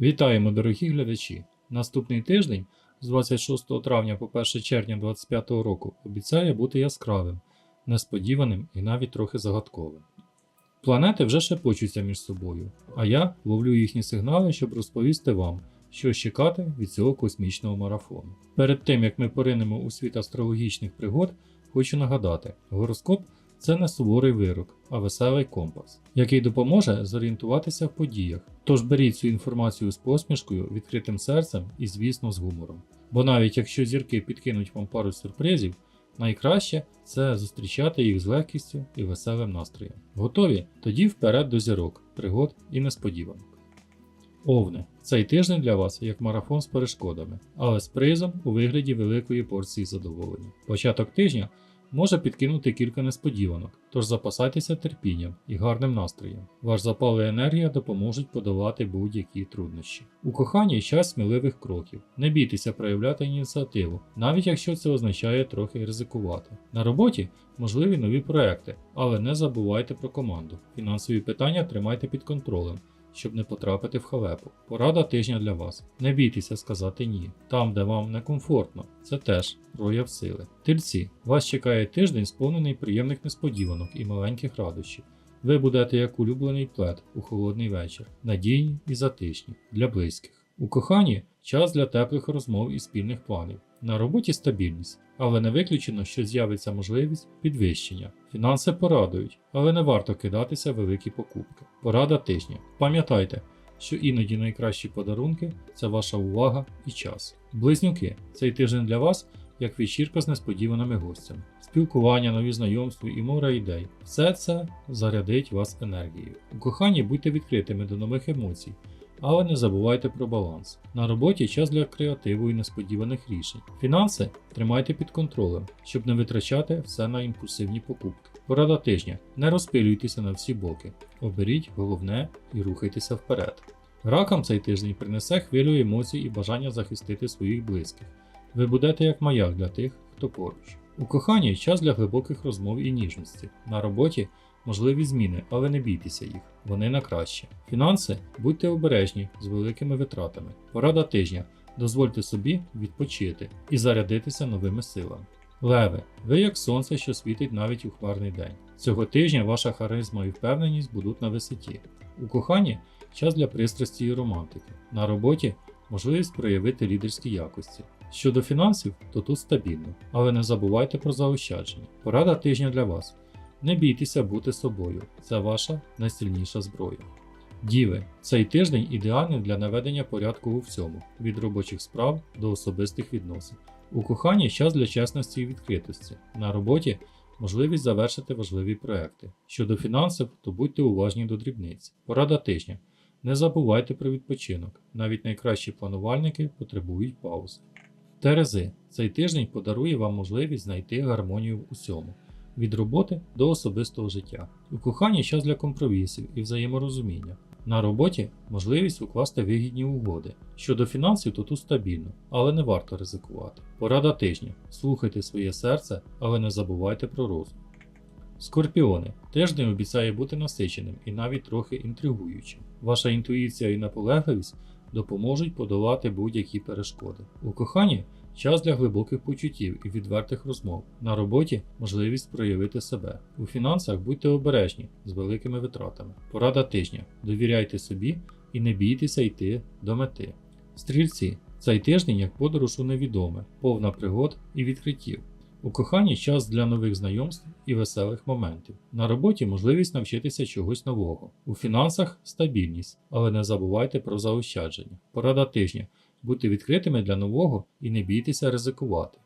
Вітаємо, дорогі глядачі! Наступний тиждень з 26 травня по 1 червня 2025 року обіцяє бути яскравим, несподіваним і навіть трохи загадковим. Планети вже шепочуться між собою, а я ловлю їхні сигнали, щоб розповісти вам, що чекати від цього космічного марафону. Перед тим як ми поринемо у світ астрологічних пригод, хочу нагадати: гороскоп це не суворий вирок, а веселий компас, який допоможе зорієнтуватися в подіях. Тож беріть цю інформацію з посмішкою, відкритим серцем і, звісно, з гумором. Бо навіть якщо зірки підкинуть вам пару сюрпризів, найкраще це зустрічати їх з легкістю і веселим настроєм. Готові? Тоді вперед до зірок, пригод і несподіванок. Овне, цей тиждень для вас як марафон з перешкодами, але з призом у вигляді великої порції задоволення. Початок тижня може підкинути кілька несподіванок, тож запасайтеся терпінням і гарним настроєм. Ваш запал і енергія допоможуть подолати будь-які труднощі. У коханні час сміливих кроків. Не бійтеся проявляти ініціативу, навіть якщо це означає трохи ризикувати. На роботі можливі нові проекти, але не забувайте про команду. Фінансові питання тримайте під контролем щоб не потрапити в халепу. Порада тижня для вас. Не бійтеся сказати ні. Там, де вам некомфортно, це теж прояв сили. Тельці, вас чекає тиждень, сповнений приємних несподіванок і маленьких радощів. Ви будете як улюблений плед у холодний вечір, надійні і затишні для близьких. У коханні час для теплих розмов і спільних планів. На роботі стабільність, але не виключено, що з'явиться можливість підвищення. Фінанси порадують, але не варто кидатися великі покупки. Порада тижня. Пам'ятайте, що іноді найкращі подарунки це ваша увага і час. Близнюки, цей тиждень для вас як вечірка з несподіваними гостями. Спілкування, нові знайомства і море ідей. Все це зарядить вас енергією. У коханні будьте відкритими до нових емоцій. Але не забувайте про баланс. На роботі час для креативу і несподіваних рішень. Фінанси тримайте під контролем, щоб не витрачати все на імпульсивні покупки. Порада тижня. Не розпилюйтеся на всі боки. Оберіть головне і рухайтеся вперед. Ракам цей тиждень принесе хвилю емоцій і бажання захистити своїх близьких. Ви будете як маяк для тих, хто поруч. У коханні час для глибоких розмов і ніжності. На роботі можливі зміни, але не бійтеся їх, вони на краще. Фінанси будьте обережні з великими витратами. Порада тижня. Дозвольте собі відпочити і зарядитися новими силами. Леви, ви як сонце, що світить навіть у хмарний день. Цього тижня ваша харизма і впевненість будуть на висоті. У коханні час для пристрасті і романтики. На роботі можливість проявити лідерські якості. Щодо фінансів, то тут стабільно, але не забувайте про заощадження. Порада тижня для вас. Не бійтеся бути собою, це ваша найсильніша зброя. Діви, цей тиждень ідеальний для наведення порядку у всьому, від робочих справ до особистих відносин. У коханні час для чесності і відкритості. На роботі можливість завершити важливі проекти. Щодо фінансів, то будьте уважні до дрібниць. Порада тижня. Не забувайте про відпочинок. Навіть найкращі планувальники потребують паузи. Терези, цей тиждень подарує вам можливість знайти гармонію в усьому від роботи до особистого життя. У коханні час для компромісів і взаєморозуміння. На роботі можливість укласти вигідні угоди. Щодо фінансів, то тут стабільно, але не варто ризикувати. Порада тижня. Слухайте своє серце, але не забувайте про розум. Скорпіони. Тиждень обіцяє бути насиченим і навіть трохи інтригуючим. Ваша інтуїція і наполегливість допоможуть подолати будь-які перешкоди. У коханні час для глибоких почуттів і відвертих розмов. На роботі можливість проявити себе. У фінансах будьте обережні з великими витратами. Порада тижня. Довіряйте собі і не бійтеся йти до мети. Стрільці. Цей тиждень як подорож у невідоме, повна пригод і відкриттів. У коханні час для нових знайомств і веселих моментів. На роботі можливість навчитися чогось нового. У фінансах стабільність, але не забувайте про заощадження. Порада тижня. Будьте відкритими для нового і не бійтеся ризикувати.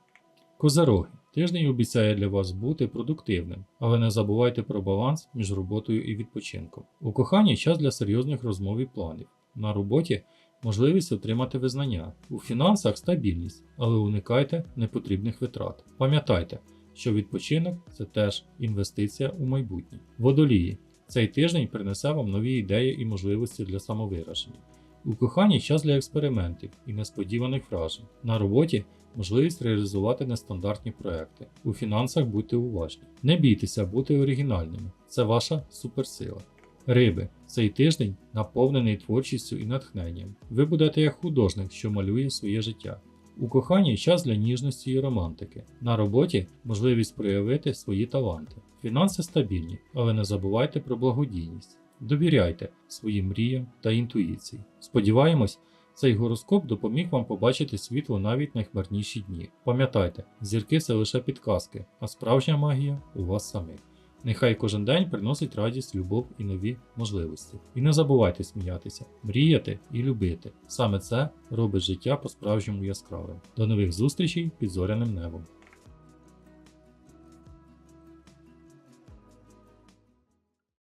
Козероги. Тиждень обіцяє для вас бути продуктивним, але не забувайте про баланс між роботою і відпочинком. У коханні час для серйозних розмов і планів. На роботі можливість отримати визнання. У фінансах стабільність, але уникайте непотрібних витрат. Пам'ятайте, що відпочинок це теж інвестиція у майбутнє. Водолії. Цей тиждень принесе вам нові ідеї і можливості для самовираження. У коханні час для експериментів і несподіваних вражень. На роботі можливість реалізувати нестандартні проекти. У фінансах будьте уважні. Не бійтеся бути оригінальними, це ваша суперсила. Риби, цей тиждень наповнений творчістю і натхненням. Ви будете як художник, що малює своє життя. У коханні час для ніжності і романтики. На роботі можливість проявити свої таланти. Фінанси стабільні, але не забувайте про благодійність. Довіряйте своїм мріям та інтуїції. Сподіваємось, цей гороскоп допоміг вам побачити світло навіть найхмарніші дні. Пам'ятайте, зірки це лише підказки, а справжня магія у вас самих. Нехай кожен день приносить радість, любов і нові можливості. І не забувайте сміятися, мріяти і любити. Саме це робить життя по-справжньому яскравим. До нових зустрічей під зоряним небом.